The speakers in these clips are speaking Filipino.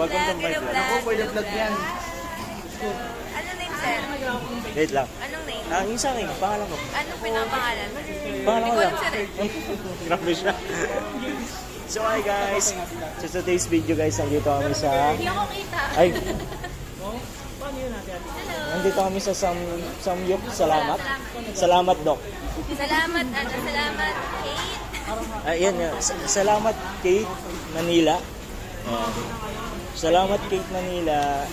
Welcome to my hello vlog. Ako, for the vlog yan. Ano name, sir? Wait lang. Anong name? Ah, yung sa akin, pangalan ko. Anong pinapangalan? Pangalan ko lang. eh. Grabe siya. so hi guys. So today's video guys, nandito kami sa... Hindi ako kita. Ay! Nandito kami sa Sam Samyup. Salamat. Salamat, Doc. Salamat, ano, salamat, Kate. Ayan, yan. S- salamat Kate Manila. Ayan. Salamat Kate Manila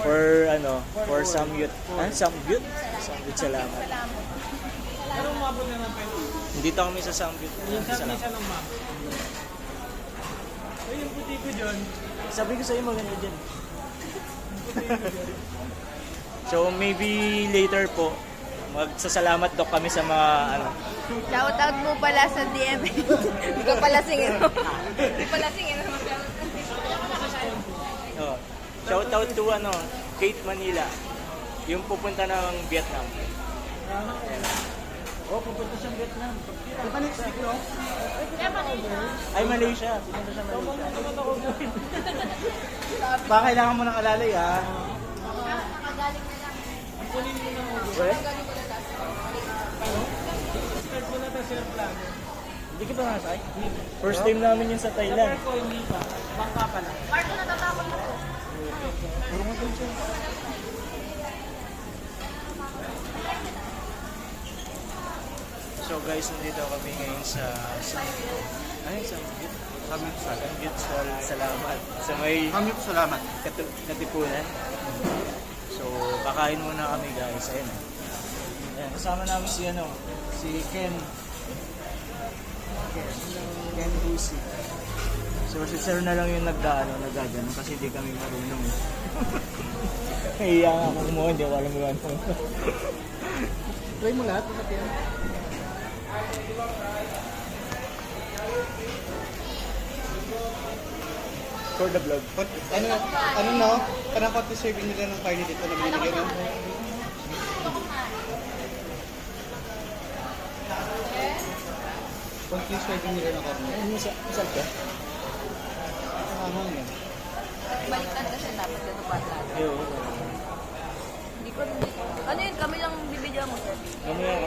for ano, for Samyut. Ah, Samyut? Samyut salamat. Nandito kami sa Samyut. Salamat. yung puti ko dyan, Sabi ko sa iyo maganda dyan. so maybe later po, magsasalamat doc kami sa mga ano. Shoutout po pala sa DM. Hindi ko pala singin. Hindi pala singin. Oh, shout out to ano, Kate Manila. Yung pupunta ng Vietnam. Oh, pupunta siyang Vietnam. Di ba next week, no? Ay, Malaysia. Pupunta siya Malaysia. Baka kailangan mo ng alalay, ha? Weh? start ko na ta sir plan. Hindi kita nasay? First time namin yun sa Thailand. Ko hindi pa, bangka pa lang. So guys, nandito kami ngayon sa sa ay sa Hamip sa Samgyup sa Salamat sa may Hamip salamat. Katu- Katipunan. So, kakain muna kami guys. Ayun. Ayan, kasama namin si ano, si Ken. Ken, Ken Lucy. So, si Sir na lang yung nagdaano, nagagano kasi hindi kami marunong. nga ako kumuha, hindi ako alam yung ano. Try mo lahat, bakit yan? For the vlog. Ano, ano no? Parang konti serving nila ng carne dito na no? Konti serving nila ng carne. Ano sa masal ka? Ahang yan. Baliktad kasi dapat dito pa. Hindi ko rin. Ano yun? Kami lang bibigyan mo, sir. Kami. Ano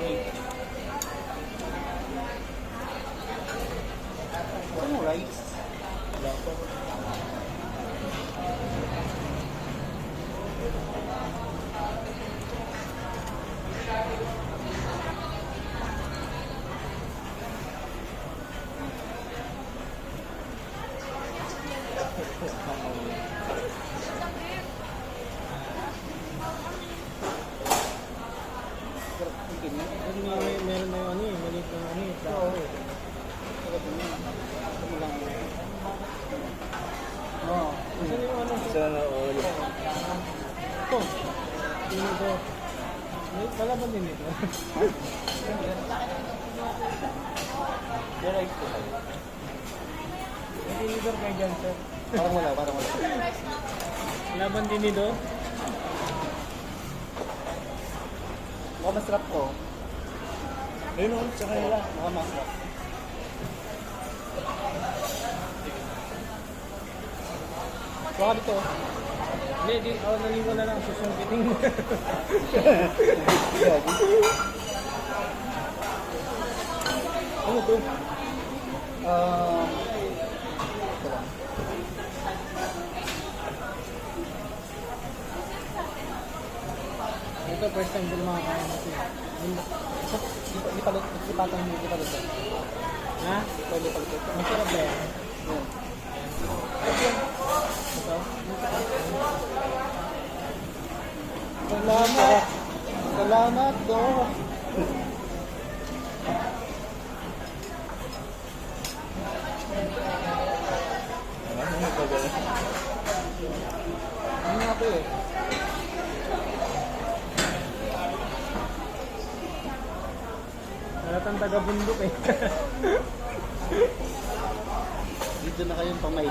May, meron na yung ano eh, maliit na ano eh, eh. Oo. Kasi yung ano, Sana all. ito. Sino to? May palaban din ito. Po tayo. Tinidor kayo dyan, sir. Parang wala, parang wala. Laban din ito. Mukhang masarap to. Ayun o, sa kanila. Mukhang masarap. Baka dito. Hindi, di, oh, naligo na lang, susungkitin mo. Ano to? Ah... ito ito, first time ko lang makakain ito. eh. Di pa, di pa, di pa, di pa, pa, Ha? Pwede pa ito. Masarap ba yan? Ito? Salamat! Salamat, do! Ano nga to eh? Halatang taga-bundok eh. Dito na kayong pamay.